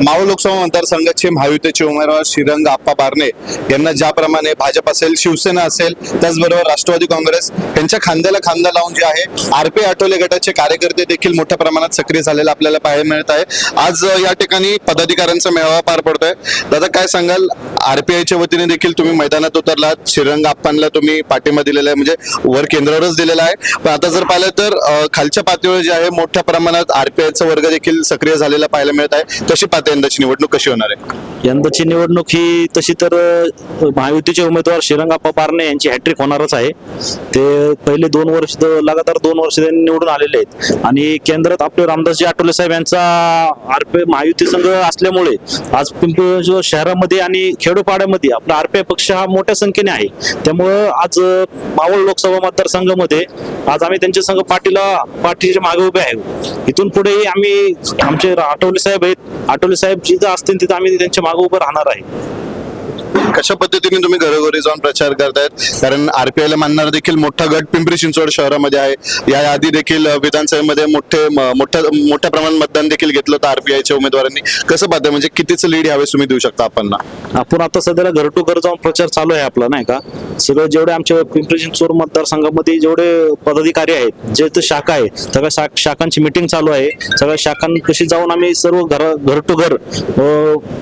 मावळ लोकसभा मतदारसंघाचे महायुतीचे उमेदवार श्रीरंग आप्पा बारणे यांना ज्याप्रमाणे भाजप असेल शिवसेना असेल त्याचबरोबर राष्ट्रवादी काँग्रेस यांच्या खांद्याला खांदा लावून जे आहे आरपी आठवले गटाचे कार्यकर्ते देखील मोठ्या प्रमाणात सक्रिय झालेले आपल्याला पाहायला मिळत आहे. आज या ठिकाणी पदाधिकाऱ्यांचा मेळावा पार पडतोय. दादा काय सांगाल? आरपीआयच्या वतीने देखील तुम्ही मैदानात उतरलात श्रीरंग आप्पांना तुम्ही पाठिंबा दिलेला आहे म्हणजे वर केंद्रावरच दिलेला आहे. पण आता जर पाहिलं तर खालच्या पातळीवर जे आहे मोठ्या प्रमाणात आरपीआयचा वर्ग देखील सक्रिय झालेला पाहायला मिळत आहे. कशी पाहते यंदाची निवडणूक कशी होणार आहे? यंदाची निवडणूक ही तशी तर महायुतीचे उमेदवार श्रीरंगाप्पा पारणे यांची हॅट्रिक होणारच आहे. ते पहिले दोन वर्ष लगातार दोन वर्ष त्यांनी निवडून आलेले आहेत. आणि केंद्रात आपले रामदासजी आठवले साहेब यांचा आरपे महायुती संघ असल्यामुळे आज पिंपरी शहरामध्ये आणि खेडोपाड्यामध्ये आपला आरपे पक्ष हा मोठ्या संख्येने आहे. त्यामुळं आज मावळ लोकसभा मतदारसंघामध्ये आज आम्ही त्यांच्या संघ पाठीला पाठीच्या मागे उभे आहे. इथून पुढेही आम्ही आमचे आठवले साहेब आहेत आठवले साहेब जिथं असतील तिथं आम्ही त्यांच्या मागे उभं राहणार आहे. कशा पद्धतीने तुम्ही घरोघरी जाऊन प्रचार करतायत? कारण आरपीआय ला मानणारा देखील मोठा गट पिंपरी चिंचवड शहरामध्ये आहे. या आधी देखील विधानसभेमध्ये मोठे मोठ्या मोठ्या प्रमाणात मतदान देखील घेतलं होतं आरपीआयच्या उमेदवारांनी. कसं पाहताय? म्हणजे कितीच लीड यावेळेस तुम्ही देऊ शकता आपण आपण आता सध्याला घर टू घर जाऊन प्रचार चालू आहे आपला नाही का? सगळं जेवढे आमच्या पिंपरी चिंचवड मतदारसंघामध्ये जेवढे पदाधिकारी आहेत जे तर शाखा आहे सगळ्या शा- शाखांची मिटिंग चालू आहे. सगळ्या शाखांकशी जाऊन आम्ही सर्व घर घर टू घर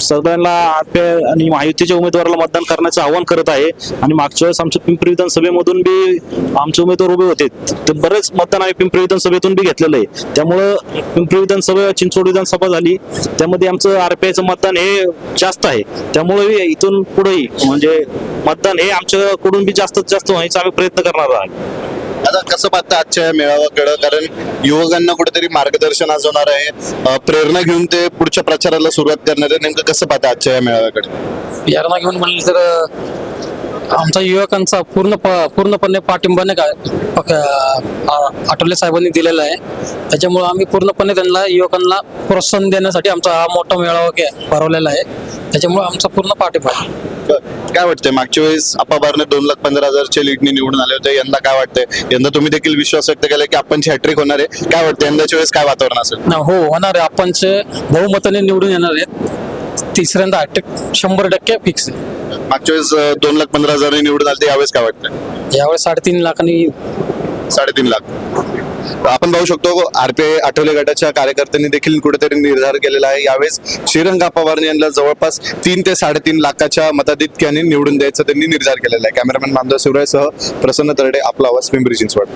सगळ्यांना आरपीआय आणि महायुतीच्या उमेदवाराला मतदान करण्याचं आवाहन करत आहे. आणि मागच्या वेळेस आमच्या पिंपरी विधानसभेमधून बी आमचे उमेदवार उभे होते. तर बरेच मतदान आम्ही पिंपरी विधानसभेतून बी घेतलेलं आहे. त्यामुळं पिंपरी विधानसभा चिंचवड विधानसभा झाली. त्यामध्ये आमचं आरपीआयचं मतदान हे जास्त आहे. त्यामुळे इथून पुढेही म्हणजे मतदान हे आमच्याकडून बी जास्तीत जास्त व्हायचा आम्ही प्रयत्न करणार आहोत आता कसं पाहता आजच्या या मेळाव्याकडं कारण युवकांना कुठेतरी मार्गदर्शन आज होणार आहे. प्रेरणा घेऊन ते पुढच्या प्रचाराला सुरुवात करणार आहे. नेमकं कसं पाहता आजच्या या मेळाव्याकडे प्रेरणा घेऊन म्हणलं तर आमचा युवकांचा पूर्ण पूर्णपणे पाठिंबा नाही का आ- आठवले साहेबांनी दिलेला आहे. त्याच्यामुळे आम्ही पूर्णपणे त्यांना युवकांना प्रोत्साहन देण्यासाठी आमचा हा मोठा मेळावा भरवलेला आहे. त्याच्यामुळे आमचा पूर्ण पाठिंबा आहे. काय वाटतंय? मागच्या वेळेस अप्पाबारने दोन लाख पंधरा हजारच्या लीडनी निवडून आले होते. यंदा काय वाटतंय? यंदा तुम्ही देखील विश्वास व्यक्त केला की आपणची हॅट्रिक होणार आहे. काय वाटतं यंदाच्या वेळेस काय वातावरण असेल? ना हो होणार आहे. आपणचे बहुमताने निवडून येणार आहेत. तिसऱ्यांदा अटॅक शंभर टक्के फिक्स आहे. मागच्या वेळेस दोन लाख पंधरा हजार निवडून आले यावेळेस काय वाटतंय? यावेळेस साडेतीन लाखांनी साडेतीन लाख. आपण पाहू शकतो आरपीआय आठवले गटाच्या कार्यकर्त्यांनी देखील कुठेतरी निर्धार केलेला आहे. यावेळेस श्रीरंगा पवार यांना जवळपास तीन ते साडेतीन लाखाच्या मताधिक्याने निवडून द्यायचा त्यांनी निर्धार केलेला आहे. कॅमेरामॅन मामदार शिवरायसह प्रसन्न तरडे आपला आवाज पिंपरी चिंचवड.